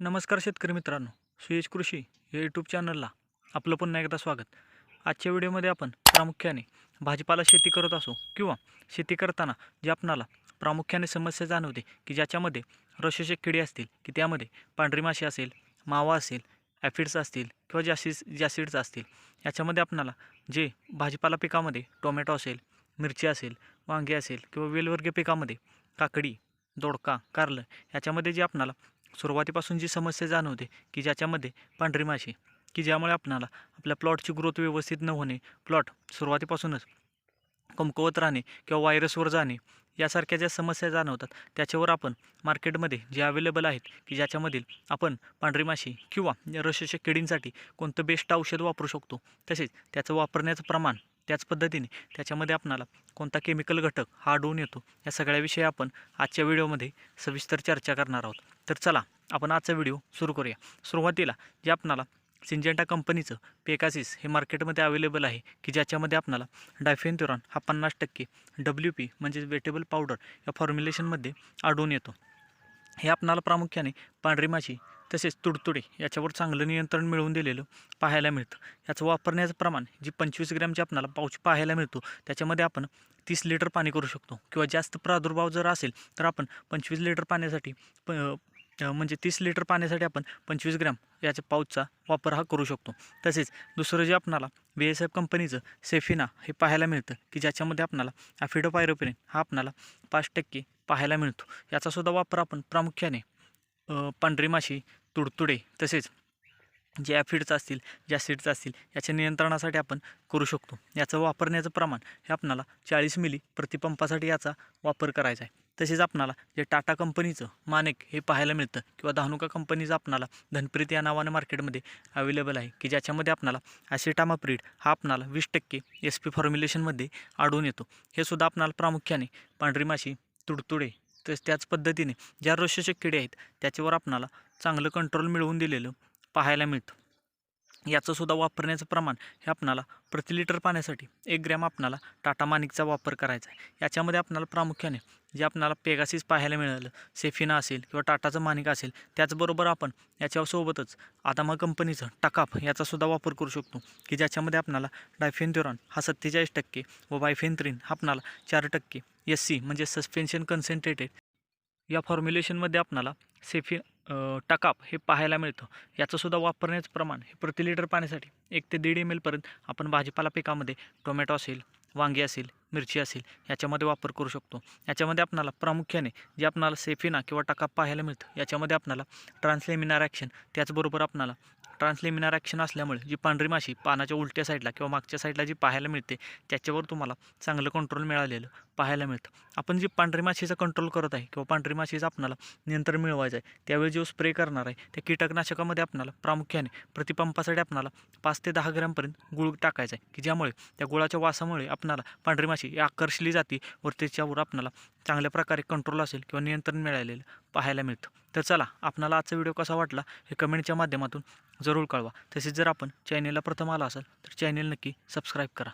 नमस्कार शेतकरी मित्रांनो सुयश कृषी या यूट्यूब चॅनलला आपलं पुन्हा एकदा स्वागत. आजच्या व्हिडिओमध्ये आपण प्रामुख्याने भाजीपाला शेती करत असो किंवा शेती करताना जे आपणाला प्रामुख्याने समस्या जाणवते की ज्याच्यामध्ये रसोषक किडे असतील की त्यामध्ये पांढरी माशी असेल मावा असेल ॲफिड्स असतील किंवा जासिस जॅसिड्स असतील याच्यामध्ये आपणाला जे भाजीपाला पिकामध्ये टोमॅटो असेल मिरची असेल वांगे असेल किंवा वेलवर्गीय पिकामध्ये काकडी दोडका कारलं याच्यामध्ये जे आपणाला सुरुवातीपासून जी समस्या जाणवते की ज्याच्यामध्ये पांढरी माशी की ज्यामुळे आपणाला आपल्या प्लॉटची ग्रोथ व्यवस्थित न होणे प्लॉट सुरुवातीपासूनच कमकुवत राहणे किंवा व्हायरसवर जाणे यासारख्या ज्या समस्या जाणवतात त्याच्यावर आपण मार्केटमध्ये जे अवेलेबल आहेत की ज्याच्यामधील आपण पांढरी माशी किंवा रशोषक किडींसाठी कोणतं बेस्ट औषध वापरू शकतो तसेच त्याचं वापरण्याचं प्रमाण त्याच पद्धतीने त्याच्यामध्ये आपणाला कोणता केमिकल घटक हा आढळून येतो या सगळ्याविषयी आपण आजच्या व्हिडिओमध्ये सविस्तर चर्चा करणार आहोत. तर चला आपण आजचा व्हिडिओ सुरू करूया. सुरुवातीला जे आपणाला सिंजेंटा कंपनीचं पेकासिस हे मार्केटमध्ये अवेलेबल आहे की ज्याच्यामध्ये आपणाला डायफेन्थ्युरॉन हा पन्नास टक्के डब्ल्यू पी म्हणजेच वेटेबल पावडर या फॉर्म्युलेशनमध्ये आढळून येतो. हे आपणाला प्रामुख्याने पांढरी माशी तसेच तुडतुडे याच्यावर चांगलं नियंत्रण मिळवून दिलेलं पाहायला मिळतं. याचं वापरण्याचं प्रमाण जी पंचवीस ग्रॅमची आपणाला पाऊच पाहायला मिळतो त्याच्यामध्ये आपण तीस लिटर पाणी करू शकतो. किंवा जास्त प्रादुर्भाव जर असेल तर आपण पंचवीस लिटर पाण्यासाठी प म्हणजे तीस लिटर पाण्यासाठी आपण पंचवीस ग्रॅम याच्या पाऊचचा वापर हा करू शकतो. तसेच दुसरं जे आपणाला बी एस एफ कंपनीचं सेफिना हे पाहायला मिळतं की ज्याच्यामध्ये आपणाला ॲफिडोपायरोपिरिन हा आपणाला पाच टक्के पाहायला मिळतो. याचासुद्धा वापर आपण प्रामुख्याने पांढरी माशी तुडतुडे तसेच जे ॲफिडचं असतील जॅसिड्स असतील याच्या नियंत्रणासाठी आपण करू शकतो. याचं वापरण्याचं प्रमाण हे आपणाला चाळीस मिली प्रतिपंपासाठी याचा वापर करायचा आहे. तसेच आपणाला जे टाटा कंपनीचं मानेक हे पाहायला मिळतं किंवा धानुका कंपनीचं आपणाला धनप्रीत या नावाने मार्केटमध्ये अवेलेबल आहे की ज्याच्यामध्ये आपणाला ॲसिटामाप्रीड हा आपणाला वीस टक्के एस पी फॉर्म्युलेशनमध्ये आढळून येतो. हे सुद्धा आपणाला प्रामुख्याने पांढरी माशी तुडतुडे तस त्याच पद्धतीने ज्या रोषशक किडे आहेत त्याच्यावर आपणाला चांगलं कंट्रोल मिळवून दिलेलं पाहायला मिळतं. याचंसुद्धा वापरण्याचं प्रमाण हे आपणाला प्रति लिटर पाण्यासाठी एक ग्रॅम आपणाला टाटा मानिकचा वापर करायचा आहे. याच्यामध्ये आपणाला प्रामुख्याने जे आपणाला पेगासिस पाहायला मिळालं सेफिना असेल किंवा टाटाचं मानिक असेल त्याचबरोबर आपण याच्यासोबतच आदामा कंपनीचं टकाप याचासुद्धा वापर करू शकतो की ज्याच्यामध्ये आपणाला डायफेन्थ्युरॉन हा सत्तेचाळीस टक्के व बायफेन्थ्रिन हा आपणाला चार टक्के एस सी म्हणजे सस्पेन्शन कन्सन्ट्रेटेड या फॉर्म्युलेशनमध्ये आपणाला सेफी टकाप हे पाहायला मिळतं. याचंसुद्धा वापरण्याचं प्रमाण हे प्रति लिटर पाण्यासाठी एक ते दीड एम एलपर्यंत आपण भाजीपाला पिकामध्ये टोमॅटो असेल वांगी असेल मिरची असेल याच्यामध्ये वापर करू शकतो. याच्यामध्ये आपणाला प्रामुख्याने जे आपणाला सेफिना किंवा टाका पाहायला मिळतं याच्यामध्ये आपणाला ट्रान्सलेमिनार ॲक्शन त्याचबरोबर आपणाला ट्रान्सलेमिनार ॲक्शन असल्यामुळे जी पांढरी माशी पानाच्या उलट्या साईडला किंवा मागच्या साईडला जी पाहायला मिळते त्याच्यावर तुम्हाला चांगलं कंट्रोल मिळालेलं पाहायला मिळतं. आपण जी पांढरी माशीचा कंट्रोल करत आहे किंवा पांढरी माशीचं आपणाला नियंत्रण मिळवायचं आहे त्यावेळी जो स्प्रे करणार आहे त्या कीटकनाशकामध्ये आपणाला प्रामुख्याने प्रतिपंपासाठी आपणाला पाच ते दहा ग्रॅमपर्यंत गुळ टाकायचा आहे की ज्यामुळे त्या गुळाच्या वासामुळे आपणाला पांढरी माशी ही आकर्षली जाते व त्याच्यावर आपणाला चांगल्या प्रकारे कंट्रोल असेल किंवा नियंत्रण मिळालेलं पाहायला मिळतं. तर चला आपणाला आजचा व्हिडिओ कसा वाटला हे कमेंटच्या माध्यमातून जरूर कळवा. तसेच जर आपण चॅनेलला प्रथम आला असाल तर चॅनेल नक्की सबस्क्राईब करा.